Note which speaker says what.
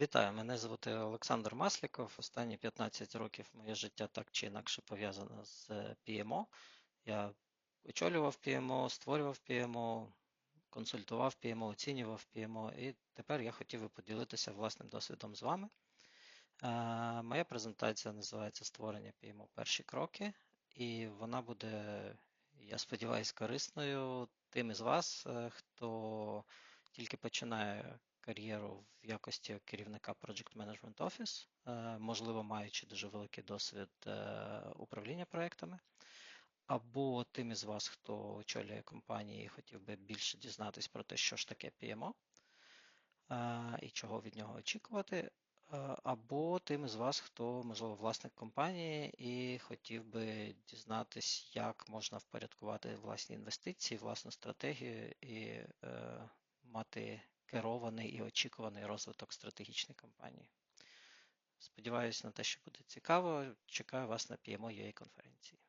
Speaker 1: Вітаю, мене звати Олександр Масліков. Останні 15 років моє життя так чи інакше пов'язане з PMO. Я очолював PMO, створював PMO, консультував PMO, оцінював PMO, і тепер я хотів би поділитися власним досвідом з вами. Е, Моя презентація називається Створення PMO перші кроки, і вона буде, я сподіваюся, корисною тим із вас, е, хто тільки починає кар'єру в якості керівника Project Management Office, е, можливо, маючи дуже великий досвід е, управління проектами, або тим із вас, хто очолює компанії і хотів би більше дізнатись про те, що ж таке PMO е, і чого від нього очікувати, або тим із вас, хто, можливо, власник компанії і хотів би дізнатись, як можна впорядкувати власні інвестиції, власну стратегію і мати керований і очікуваний розвиток стратегічної компанії. Сподіваюся на те, що буде цікаво. Чекаю вас на PMO UA конференції.